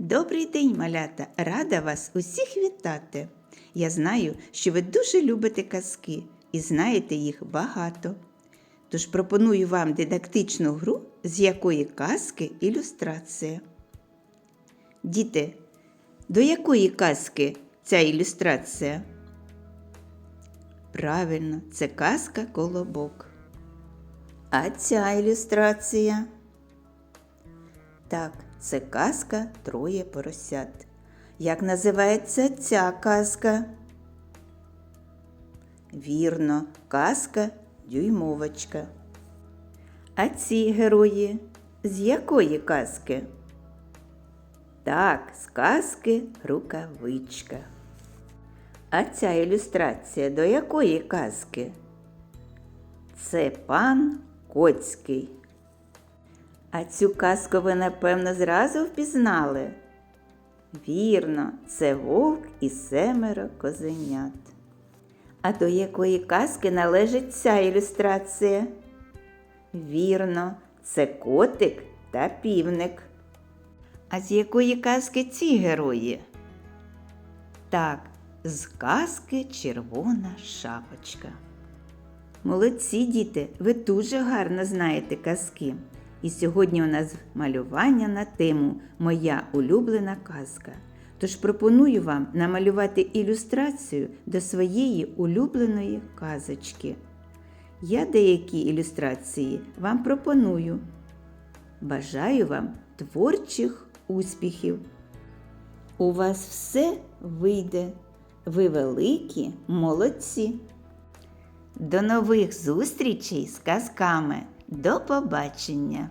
Добрий день, малята! Рада вас усіх вітати. Я знаю, що ви дуже любите казки і знаєте їх багато. Тож пропоную вам дидактичну гру, з якої казки ілюстрація. Діти, до якої казки ця ілюстрація? Правильно, це казка Колобок. А ця ілюстрація? Так, це казка Троє поросят. Як називається ця казка? Вірно, казка Дюймовочка. А ці герої з якої казки? Так, з казки Рукавичка. А ця ілюстрація до якої казки? Це пан Коцький. А цю казку ви, напевно, зразу впізнали. Вірно, це вовк і семеро козенят. А до якої казки належить ця ілюстрація? Вірно, це котик та півник. А з якої казки ці герої? Так, з казки Червона шапочка. Молодці діти, ви дуже гарно знаєте казки. І сьогодні у нас малювання на тему Моя улюблена казка. Тож пропоную вам намалювати ілюстрацію до своєї улюбленої казочки. Я деякі ілюстрації вам пропоную. Бажаю вам творчих успіхів! У вас все вийде. Ви великі молодці! До нових зустрічей з казками. До побачення!